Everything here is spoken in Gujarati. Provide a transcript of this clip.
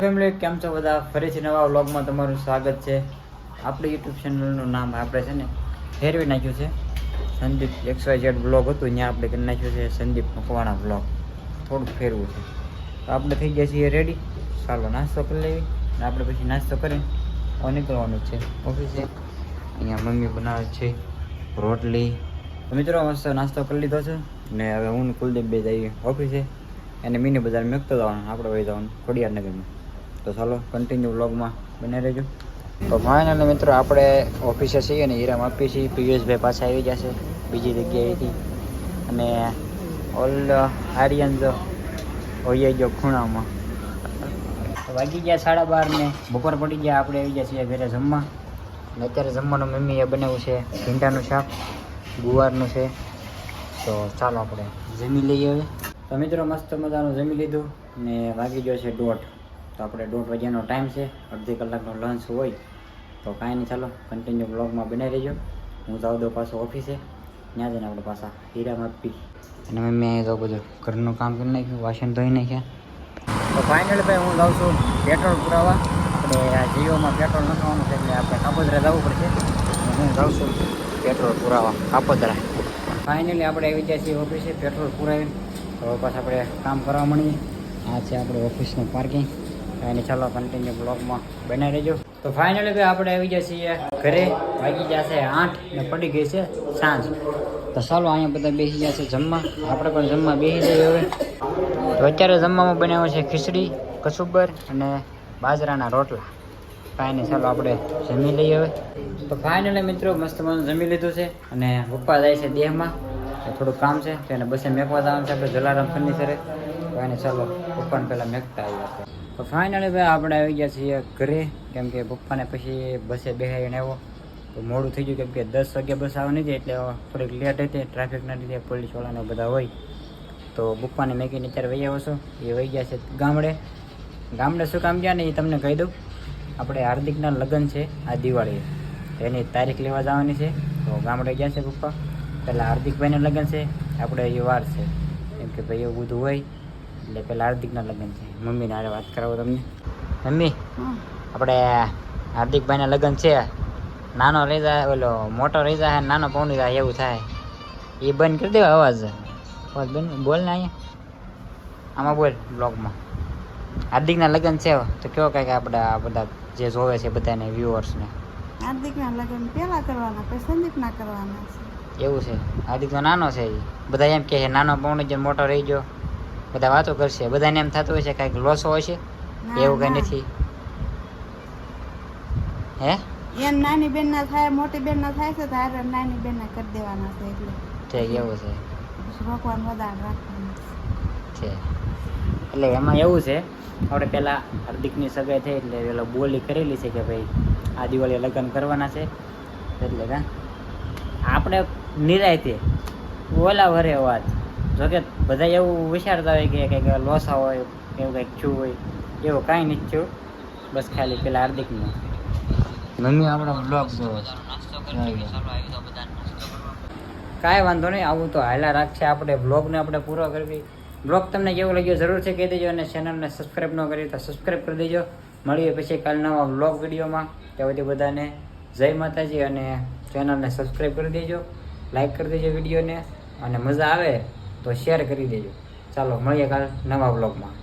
ફેમિલી કેમ છો બધા? ફરીથી નવા વ્લોગમાં તમારું સ્વાગત છે. આપણી યુટ્યુબ ચેનલનું નામ આપણે છે ને ફેરવી નાખ્યું છે. Sandeep X Y Z blog હતું, ત્યાં આપણે કરી નાખ્યું છે સંદીપ મકવાણા બ્લોગ થોડુંક ફેરવું છે. તો આપણે થઈ ગયા છીએ રેડી ચાલો નાસ્તો કરી લેવી અને આપણે પછી નાસ્તો કરીને નીકળવાનું છે ઓફિસે. અહીંયા મમ્મી બનાવે છે રોટલી. મિત્રો, મસ્ત નાસ્તો કરી લીધો છે ને હવે હું કુલદીપ બે જઈએ ઓફિસે. એને મિની બજાર મેકતો જવાનું, આપણે વહી જવાનું ખોડિયાર નગરમાં. તો ચાલો કન્ટિન્યુ વ્લોગમાં બને રહેજો. તો ફાઇનલી મિત્રો, આપણે ઓફિસે છીએ ને, હીરામ આપીએ છીએ. પિયુષભાઈ પાસે આવી જશે બીજી જગ્યાએથી. અને ઓલ આર્યન જો હોઈએ ગયો ખૂણામાં. વાગી ગયા સાડા બાર ને બપોર પડી ગયા, આપણે આવી ગયા છીએ ઘરે જમવા. અને અત્યારે જમવાનું મમ્મીએ બનાવ્યું છે, ભીંડાનું શાક, ગુવારનું છે. તો ચાલો આપણે જમી લઈએ હવે. તો મિત્રો, મસ્ત મજાનું જમી લીધું ને વાગી ગયો છે દોઢ. તો આપણે દોઢ વાગ્યાનો ટાઈમ છે અડધી કલાકનો લંચ હોય તો કાંઈ નહીં ચાલો કન્ટિન્યુ બ્લોગમાં બનાવી રહેજો. હું જાઉં દઉં પાછો ઓફિસે ત્યાં જઈને આપણે પાછા હીરામાં પી. અને મમ્મી અહીંયા જાઉં બધું ઘરનું કામ કરી નાખ્યું વાસણ ધોઈ નાખ્યા. તો ફાઇનલ ભાઈ હું જાઉં છું પેટ્રોલ પુરાવા. આપણે આ જીઓમાં પેટ્રોલ નખાવાનું છે એટલે આપણે કાપોદરા જવું પડશે. હું જાઉં છું પેટ્રોલ પુરાવા કાપોદરા. ફાઇનલી આપણે આવી ગયા છીએ ઓફિસે પેટ્રોલ પુરાવીને. તો પાછા આપણે કામ કરવા મળીએ. આ છે આપણે ઓફિસનું પાર્કિંગ અને ચાલો કન્ટિન્યુ બ્લોગમાં બનાવી રહેજો. તો ફાઇનલી ભાઈ આપણે આવી ગયા છીએ ઘરે. વાગી જશે આઠ ને પડી ગઈ છે સાંજ. તો ચાલો અહીંયા બધા બેસી છે જમવા. આપણે પણ જમવા બેસી જઈએ હવે. તો અત્યારે જમવામાં બનાવ્યો છે ખીચડી કચુંબર અને બાજરાના રોટલા. કાંઈ ચાલો આપણે જમી લઈએ હવે. તો ફાઇનલી મિત્રો મસ્ત મસ્ત જમી લીધું છે અને પપ્પા જાય છે દેહમાં. થોડું કામ છે, તો એને બસે મેકવા જવાનું છે, આપણે જલારામ ફર્નિચરે. તો એને ચાલો પપ્પાને પહેલાં મેકતા આવી આપણે. તો ફાઇનલી ભાઈ આપણે આવી ગયા છીએ ઘરે. કેમ કે પપ્પાને પછી બસે બેહાઈને આવ્યો. તો મોડું થઈ ગયું કેમ કે દસ વાગ્યા બસ આવવાની હતી એટલે થોડીક લેટ હતી ટ્રાફિકના લીધે પોલીસવાળાને બધા હોય. તો પપ્પાને મેકીને અત્યારે વહી આવ્યો એ વહી ગયા છે ગામડે. ગામડે શું કામ ગયા ને એ તમને કહી દઉં. આપણે હાર્દિકના લગ્ન છે આ દિવાળીએ. એની તારીખ લેવા જવાની છે. તો ગામડે ગયા છે પપ્પા. પહેલાં હાર્દિકભાઈના લગ્ન છે. આપણે એ વાર છે. કેમ કે ભાઈ એવું બધું હોય. એટલે પેલા હાર્દિકના લગ્ન છે. મમ્મીને હારે વાત કરાવો તમને. મમ્મી આપણે હાર્દિકભાઈના લગ્ન છે. નાનો રહી જાય ઓલો મોટો રહી જાય નાનો પૌણી જાય એવું થાય. એ બંધ કરી દેવા અવાજ. અવાજ બંધ બોલ ને અહીંયા. આમાં બોલ બ્લોગમાં. હાર્દિકના લગ્ન છે. તો કેવો કાંઈક આપણે આ બધા જે જોવે છે બધાને વ્યુઅર્સને હાર્દિકના લગ્ન પેલા કરવાના પછી સંદીપના કરવાના છે. એવું છે. હાર્દિક તો નાનો છે. બધા એમ કહે છે નાનો પૌણી જે મોટો રહી ગયો. બધા વાતો કરશે. બધાને એમ થતું હોય છે કાંઈક લોસ હોય છે? એવું કંઈ નથી. હે? એમ નાની બેન ના થાય મોટી બેન ના થાય છે તો હારે નાની બેન ના કરી દેવાના છે એટલે. ઠીક એવું છે. ભગવાન વધારે રાખવાનું છે. એટલે એમાં એવું છે આપણે પહેલાં હાર્દિકની સગાઈ થઈ એટલે પેલો બોલી કરેલી છે કે ભાઈ આ દિવાળીએ લગ્ન કરવાના છે. એટલે કા? આપણે નિરાયતે ઓલા વરે વાત. જોકે બધા એવું વિચારતા હોય કે કંઈક લોસા હોય એવું કંઈક થયું હોય એવું કાંઈ નથી થયું. બસ ખાલી પેલા હાર્દિકનું મમ્મી આપણો બ્લોગ જોવો. કાંઈ વાંધો નહીં આવું તો હાલા રાખશે આપણે બ્લોગને આપણે પૂરો કરવી. બ્લોગ તમને કેવું લાગ્યો છે કહી દેજો અને ચેનલને સબસ્ક્રાઈબ ન કરી તો સબસ્ક્રાઈબ કરી દેજો. મળીએ પછી કાલ નવા બ્લોગ વિડીયોમાં ત્યાં સુધી બધાને જય માતાજી અને ચેનલને સબસ્ક્રાઈબ કરી દેજો. લાઈક કરી દેજો વિડીયોને અને મજા આવે. તો શેર કરી દેજો ચાલો મળીએ કાલ નવા બ્લોગમાં